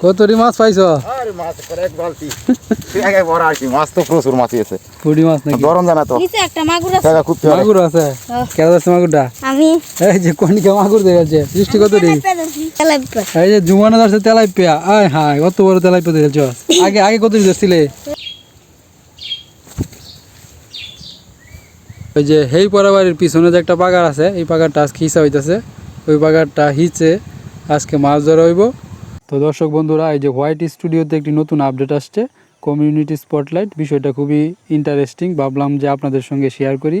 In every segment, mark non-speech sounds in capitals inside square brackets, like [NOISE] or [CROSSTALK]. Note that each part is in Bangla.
কতটি মাছ পাইছ? আরে মাছ করে এক বালতি। আগে বড় মাছ তো প্রচুর মাছ আছে। পুটি মাছ নাকি? গরম জানা তো। নিচে একটা মাগুর আছে। খুব মাগুর আছে? হ্যাঁ। কেন আছে মাগুরটা? আমি। এই যে কনিকা মাগুর দেখেছে সৃষ্টি কতটি তেলাপিয়া এই যে জুমানো যাচ্ছে তেলাই আয় হ্যাঁ কত বড় তেলাই পেয়ে আগে আগে কত দিচ্ছিলে ওই যে হেই পরাবাড়ির পিছনে যে একটা পাগার আছে এই পাগারটা আজকে হিসা হইতাছে। ওই পাগারটা হিচে আজকে মাছ ধরা হইব। তো দর্শক বন্ধুরা, এই যে হোয়াইট স্টুডিওতে একটি নতুন আপডেট আসছে, কমিউনিটি স্পটলাইট। বিষয়টা খুবই ইন্টারেস্টিং ভাবলাম যে আপনাদের সঙ্গে শেয়ার করি।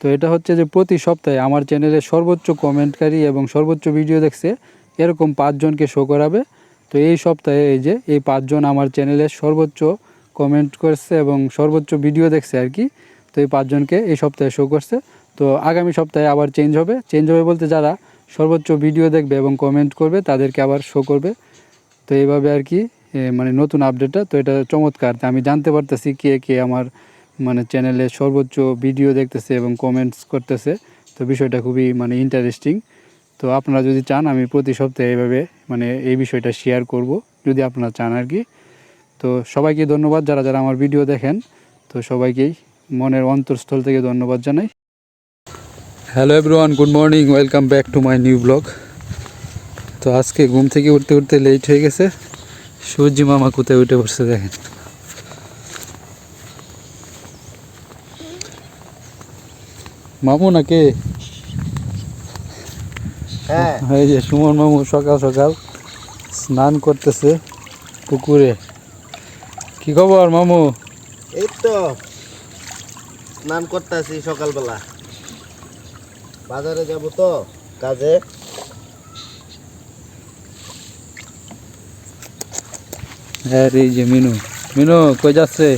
তো এটা হচ্ছে যে প্রতি সপ্তাহে আমার চ্যানেলে সর্বোচ্চ কমেন্টকারী এবং সর্বোচ্চ ভিডিও দেখছে, এরকম পাঁচজনকে শো করাবে। তো এই সপ্তাহে এই যে, এই পাঁচজন আমার চ্যানেলে সর্বোচ্চ কমেন্ট করছে এবং সর্বোচ্চ ভিডিও দেখছে আর কি, তো এই পাঁচজনকে এই সপ্তাহে শো করছে। তো আগামী সপ্তাহে আবার চেঞ্জ হবে। চেঞ্জ হবে বলতে যারা সর্বোচ্চ ভিডিও দেখবে এবং কমেন্ট করবে, তাদেরকে আবার শো করবে। তো এইভাবে আর কি মানে নতুন আপডেটটা তো এটা চমৎকার। আমি জানতে পারতেছি কে কে আমার মানে চ্যানেলে সর্বোচ্চ ভিডিও দেখতেছে এবং কমেন্টস করতেছে। তো বিষয়টা খুবই মানে ইন্টারেস্টিং তো আপনারা যদি চান, আমি প্রতি সপ্তাহে এইভাবে মানে এই বিষয়টা শেয়ার করব, যদি আপনারা চান আর কি। তো সবাইকে ধন্যবাদ যারা যারা আমার ভিডিও দেখেন। তো সবাইকেই মনের অন্তরস্থল থেকে ধন্যবাদ জানাই। Hello everyone good morning welcome back to my new blog তো আজকে ঘুম থেকে উঠতে উঠতে লেট হয়ে গেছে। সূর্যি মামা কোথায় উঠে বসছে দেখেন। মামু নাকি হ্যাঁ। এই যে সুমন মামু সকাল সকাল স্নান করতেছে পুকুরে। কি খবর মামু? এই তো স্নান করতেছি সকালবেলা। বাজারে যাব তো কাজে। হ্যাঁ যে মিনু। মিনু, কই যাচ্ছে?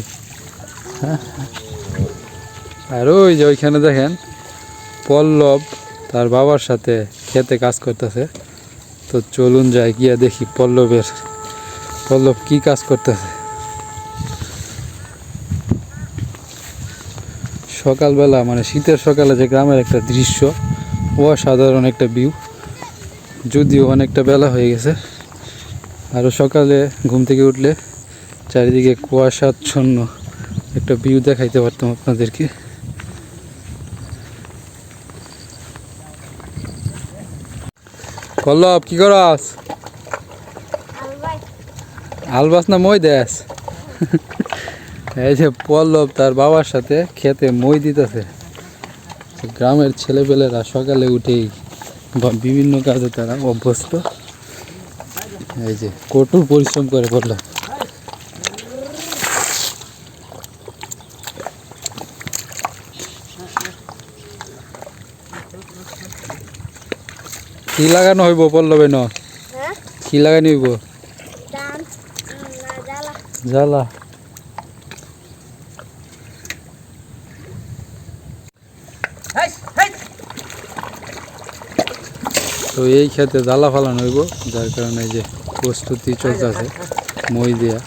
আর ওই যে ওইখানে দেখেন, পল্লব তার বাবার সাথে খেতে কাজ করতেছে। তো চলুন যাই, গিয়া দেখি পল্লবের, পল্লব কি কাজ করতেছে। সকালবেলা মানে শীতের সকালে যে গ্রামের একটা দৃশ্য, অসাধারণ একটা ভিউ যদিও অনেকটা বেলা হয়ে গেছে। আরও সকালে ঘুম থেকে উঠলে চারিদিকে কুয়াশাচ্ছন্ন একটা ভিউ দেখাইতে পারতাম আপনাদেরকে। পল্লব কি করস? আলবাস না মই দেস? এই যে পল্লব তার বাবার সাথে খেতে মই দিতেছে। গ্রামের ছেলেপেলেরা সকালে উঠেই বিভিন্ন কাজে তারা অভ্যস্ত। এই যে কঠোর পরিশ্রম করে পড়ল কি লাগানো হইব পল্লবে ন হ্যাঁ? কি লাগানো হইব? জ্বালা। জ্বালা। তো এই ক্ষেতে জ্বালা ফালানো হইব যার কারণে যে প্রস্তুতি চলতেছে মই দিয়া।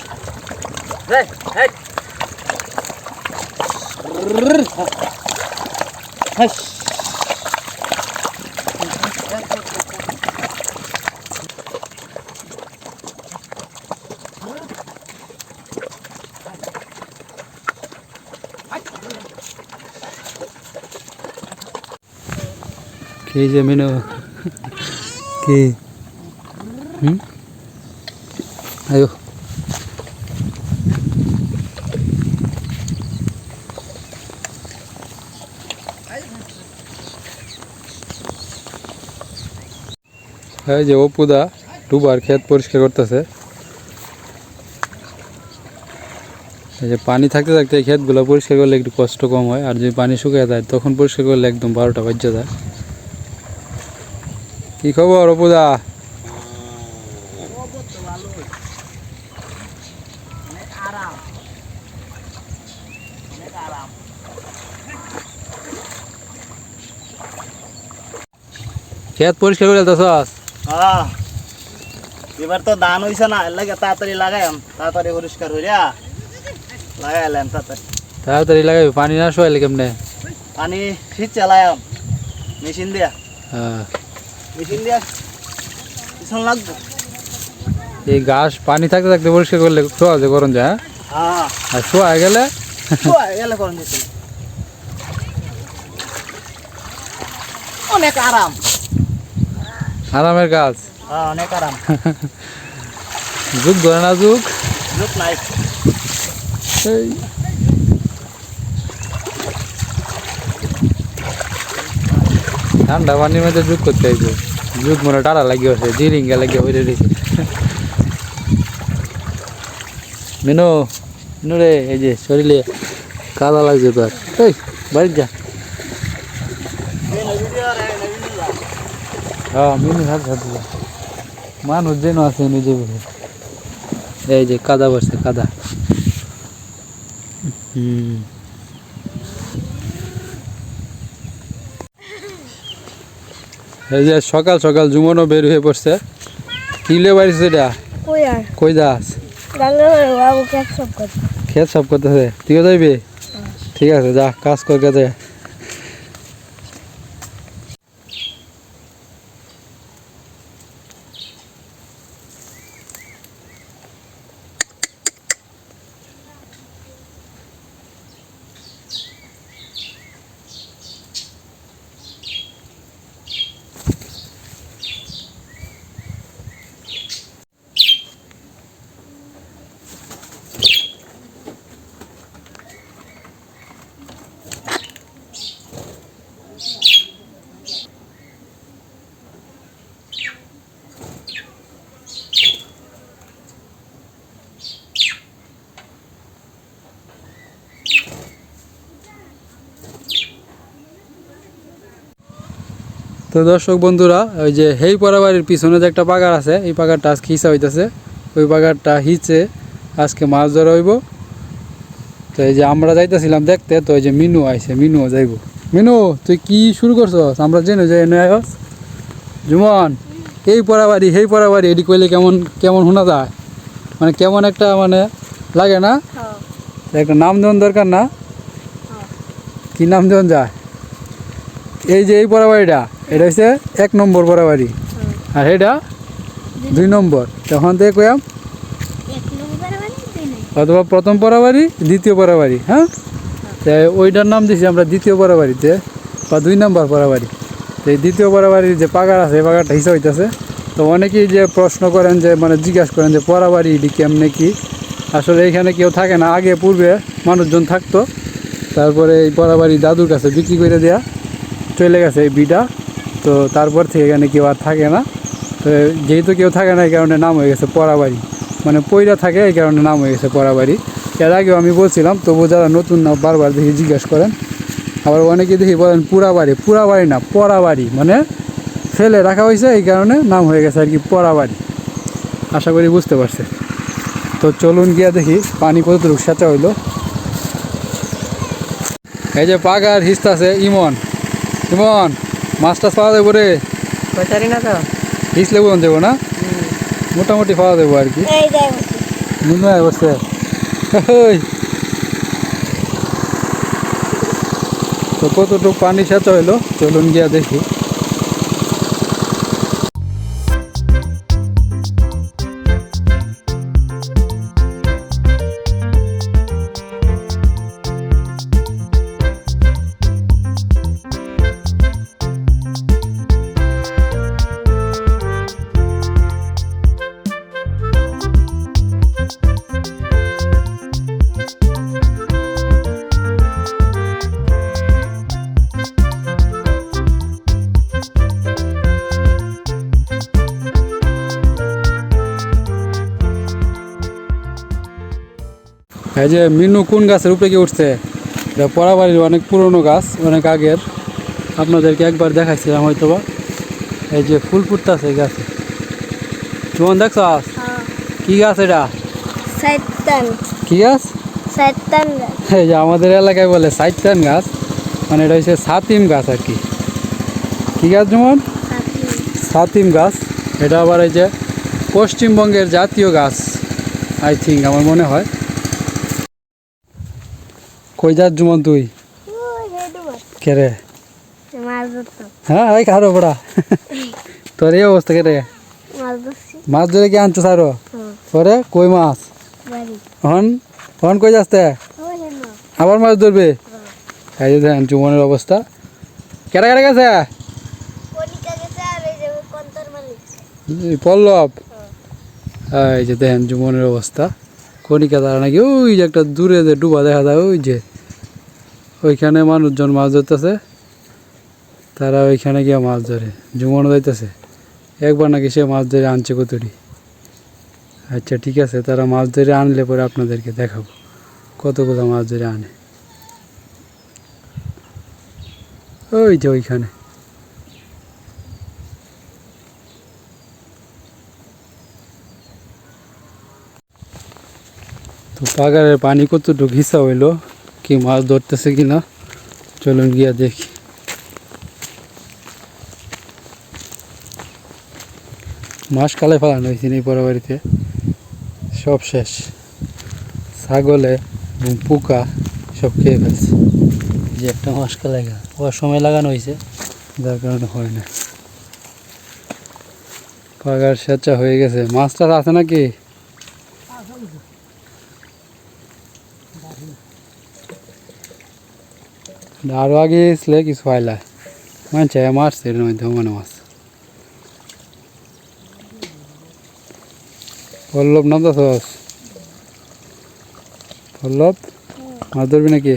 কি যে মিনু? কি? হুম? আয়ো। এই যে অপুদা ডুবার ক্ষেত পরিষ্কার করতেছে। এই যে পানি থাকতে থাকতে এই ক্ষেতগুলো পরিষ্কার করলে একটু কষ্ট কম হয়, আর যদি পানি শুকিয়ে যায় তখন পরিষ্কার করলে একদম বারোটা বাজে যায়। কি খবর অপুদা? ক্ষেত পরিষ্কার করে হ্যাঁ এবার তো ধান হইছে না লাগে তাড়াতাড়ি লাগাইম তাড়াতাড়ি পরিষ্কার হইয়া লাগাইলাম তাড়াতাড়ি। তাড়াতাড়ি লাগাবি পানি না শোয়াইলে কেমনে? পানি শীত চালাইম মেশিন দিয়া। হ্যাঁ। মেশিন দিয়া পিছন লাগবো। এই ঘাস পানি থাকতে থাকতে পরিষ্কার করলে সহজে করুন যায় হ্যাঁ? আর শোয়া গেলে এলে করুন দিচ্ছি অনেক আরাম। আরামের কাজ। হ্যাঁ অনেক আরাম। [LAUGHS] যুগ ধরে না যুগ। লুক নাই। এই। ঠান্ডা পানির মধ্যে যুগ করতে হইবে যুগ মনে টাড়া লাগিয়ে আছে জিরিঙ্গা লাগিয়ে হইলে দিছে [LAUGHS] মিনু মিনু রে এই যে শরীরে কাদা লাগছে তোর। এই বাড়ি যা। হ্যাঁ মিনু হাত মানুষ যেন আছে নিজে বলে এই যে কাদা বসছে কাদা। হুম এই যে সকাল সকাল জুমনও বের হয়ে পড়ছে। কিলে বাড়িছে এটা? কই করতে খেত সব করতেছে। তুইও যাইবি? ঠিক আছে যা কাজ কর তো দর্শক বন্ধুরা ওই যে হেই পরাবাড়ির পিছনে যে একটা পাগার আছে এই পাগারটা আজকে হিসা হইতেছে। ওই পাগারটা হিচে আজকে মাছ ধরা হইব। তো এই যে আমরা যাইতেছিলাম দেখতে তো এই যে মিনু আইছে মিনুও যাইব। মিনু তুই কি শুরু করছস? আমরা জেনে যাই এনে আয়স জুমন এই পরাবাড়ি হেই পরাবাড়ি এটি কইলে কেমন কেমন শোনা যায়? মানে কেমন একটা মানে লাগে না? হ্যাঁ। একটা নাম দেওয়ার দরকার না? কি নাম দেওয়ান যায়? এই যে এই পরাবাড়িটা এটা হচ্ছে এক নম্বর পরাবাড়ি আর এটা দুই নম্বর। তখন থেকে কয়াম এক নম্বর দুই নাই অথবা প্রথম পরাবাড়ি দ্বিতীয় পরাবাড়ি হ্যাঁ? তাই ওইটার নাম দিছি আমরা দ্বিতীয় পরাবাড়িতে বা দুই নম্বর পরাবাড়ি তো এই দ্বিতীয় পরাবাড়ির যে পাগার আছে এই পাগারটা হিসাব হইতেছে। তো অনেকেই যে প্রশ্ন করেন যে মানে জিজ্ঞাসা করেন যে পরাবাড়ি এটি কেমনে কি? আসলে এখানে কেউ থাকে না। আগে পূর্বে মানুষজন থাকতো। তারপরে এই পরাবাড়ি দাদুর কাছে বিক্রি করে দেয়া চলে গেছে এই বিটা। তো তারপর থেকে এখানে কেউ আর থাকে না। তো যেহেতু কেউ থাকে না, এই কারণে নাম হয়ে গেছে পড়াবাড়ি। মানে পইরা থাকে, এই কারণে নাম হয়ে গেছে পড়াবাড়ি। এর আগেও আমি বলছিলাম, তবু যারা নতুন না, বারবার দেখি জিজ্ঞাসা করেন। আবার অনেকে দেখি বলেন পুরা বাড়ি পুরা বাড়ি না, পড়াবাড়ি। মানে ফেলে রাখা হয়েছে, এই কারণে নাম হয়ে গেছে আর কি পড়াবাড়ি। আশা করি বুঝতে পারছে। তো চলুন গিয়া দেখি, পানি কতটুকু সেচা হইল। এই যে পাগার হিস্তা আছে ইমন ইমন। মাছ টাছ পাওয়া যাব রে। না তো? না? মোটামুটি পাওয়া দেবো আর কি। হয় বসে। তো কতটুকু পানি সেচ হইল? চলুন গিয়া দেখি। এই যে মিনু কোন গাছের উপরে গিয়ে উঠছে? এটা পরাবাড়ির অনেক পুরনো গাছ অনেক আগের। আপনাদেরকে একবার দেখাইছিলাম হয়তো বা এই যে ফুল ফুটতেছে এই গাছে। তোমার দেখছ? হ্যাঁ। কি গাছ এটা? কি গাছ? এই যে আমাদের এলাকায় বলে সাইটান গাছ মানে এটা হচ্ছে সাতিম গাছ আর কি। কি গাছ যেমন সাতিম। গাছ। এটা আবার এই যে পশ্চিমবঙ্গের জাতীয় গাছ আই থিঙ্ক আমার মনে হয়। কই যাস জুমন তুই? কে রে? হ্যাঁ এই কারও বড়া। তোর এই অবস্থা কে রে? মাছ ধরে কি আনছো সারো পরে কই মাছ? হন হন কই যাচ্ছে আবার মাছ ধরবে? এই যে দেখেন জুমনের অবস্থা। কেটে কেটে গেছে? যে পল্লব। এই যে দেখেন জুমনের অবস্থা। কণিকা তারা নাকি ওই যে একটা দূরে যে ডুবা দেখা যায়, ওই যে। ওইখানে মানুষজন মাছ ধরতেছে। তারা ওইখানে গিয়ে মাছ ধরে জুমনও যাইতেছে। একবার নাকি সে মাছ ধরে আনছে কতটি আচ্ছা ঠিক আছে, তারা মাছ ধরে আনলে পরে আপনাদেরকে দেখাবো, কতগুলো মাছ ধরে আনে। ওই যে ওইখানে। তো পাগারের পানি কতটুকু হিসা হইল? কি মাছ ধরতেছে কিনা? চলুন গিয়া দেখি। মাছ কালে ফেলানো হয়েছে এই পরে বাড়িতে সব শেষ। ছাগলে এবং পোকা সব খেয়ে ফেলছে। যে একটা মাছ কালে ও সময় লাগানো হয়েছে। যার কারণে হয় না। পাগার সেচা হয়ে গেছে। মাছটা আছে নাকি? আরও আগে এসলে কিছু পাইলা মানছে মারছে এর মধ্যে মানে মাছ পল্লব নাম তো পল্লব? মাছ ধরবি নাকি?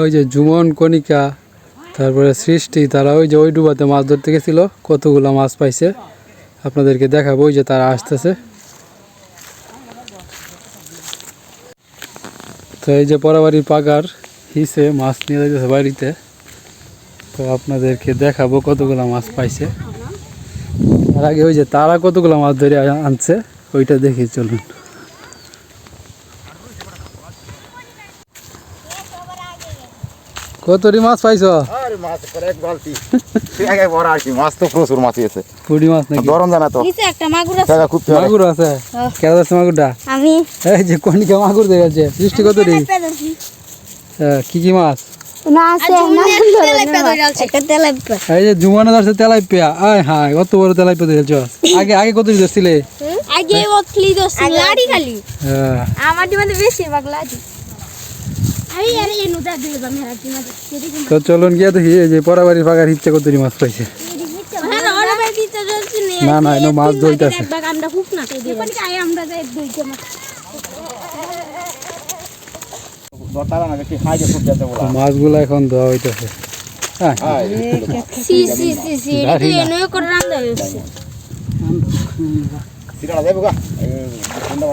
ওই যে জুমন কণিকা, তারপরে সৃষ্টি, তারা ওই যে ওই ডুবাতে মাছ ধরতে গেছিল, কতগুলো মাছ পাইছে, আপনাদেরকে দেখাবো, ওই যে তারা আসতেছে। তো এই যে পরাবাড়ির পাগার হিসে মাছ নিয়ে যাইতেছে বাড়িতে, তো আপনাদেরকে দেখাবো কতগুলো মাছ পাইছে। তার আগে ওই যে তারা কতগুলো মাছ ধরে আনছে, ওইটা দেখি চলুন। কতটি মাছ পাইছো? আরে মাছ করে এক বালতি। বড় আর কি মাছ তো প্রচুর মাছ আছে পুটি মাছ নাকি? গরম জানা তো। নিচে একটা মাগুর আছে। খুব। মাগুর আছে? হ্যাঁ। কেন আছে মাগুরটা? আমি। এই যে কণিকা মাগুর দেখেছে সৃষ্টি হ্যাঁ, কি কি মাছ? না আছে একটা তেলাপিয়া। এই যে জুমানে ধরছে তেলাইপিয়া আয় হায় কত বড় আগে আগে কত ধরছিলে? আগে ও ক্লি দোস লাড়ি খালি হ্যাঁ আমার লাড়ি তো চলুন গিয়ে দেখি এই যে পরাবাড়ির পাগার ইচ্ছে কতটি মাছ পাইছে হ্যাঁ না না এনে মাছ ধরতেছে মাছগুলো এখন দেওয়া হইতেছে হ্যাঁ ঠান্ডা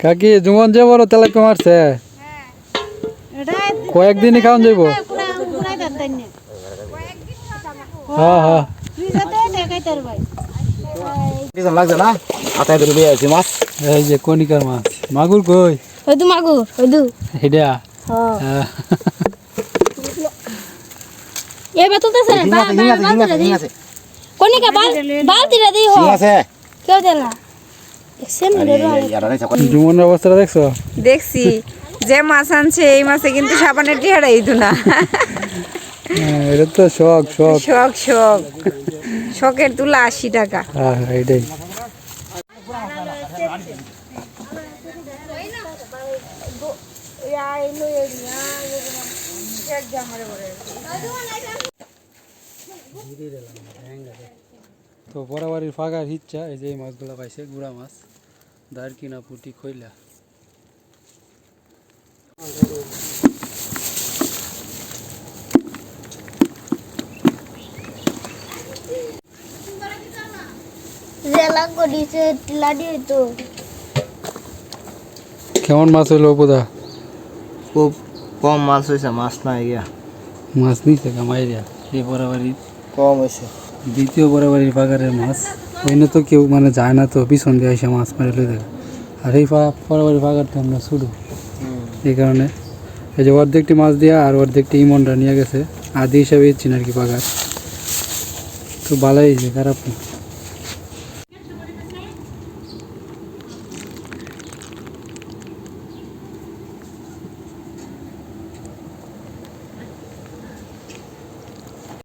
কাকি জুমন যে বড় তেলাইপিয়া মারছে। কয়েকদিনই খাওয়ান যাইব। হ্যাঁ হ্যাঁ তুই যাতে দেখাই তোর ভাই কিছু লাগছে না? আতায় ধরে দিয়ে আছি মাছ এই যে মাছ মাগুর কই? ওই তো মাগুর ওই তো হেডা হ্যাঁ। আছে কোনিকা বাল বালতিটা দিই হো। ঠিক কেউ দেন না। জুমনের অবস্থাটা দেখছ? দেখছি। যে মাছ আনছে এই মাছে কিন্তু সাবানের টিহারাই তো না। হ্যাঁ, এটা তো শখ শখ। শখ শখ। শখের তুলা আশি টাকা। হ্যাঁ হ্যাঁ, এটাই। তো ফাঁকার ইচ্ছা এই যে মাছগুলো পাইছে গুড়া মাছ দাঁড় কিনা পুটি খইলা জেলা করিছে টিলাডি তো কেমন মাছ হইল উপদা খুব কম মাছ হয়েছে মাছ নাই গিয়া। মাছ নিছে কামাইরিয়া এই বরাবরের কম হয়েছে দ্বিতীয় বরাবরের পাগারের মাছ। ওইনে তো কেউ মানে যায় না তো পিছন দিয়ে এসে মাছ মারি লই দেখে আর এই বরাবরের পাগারটা আমরা শুরু। এই কারণে এই যে অর্ধেকটি মাছ দিয়া আর অর্ধেকটি ইমনটা নিয়ে গেছে। আদি হিসাবে আর কি পাগার? তো ভালোই হয়েছে খারাপ না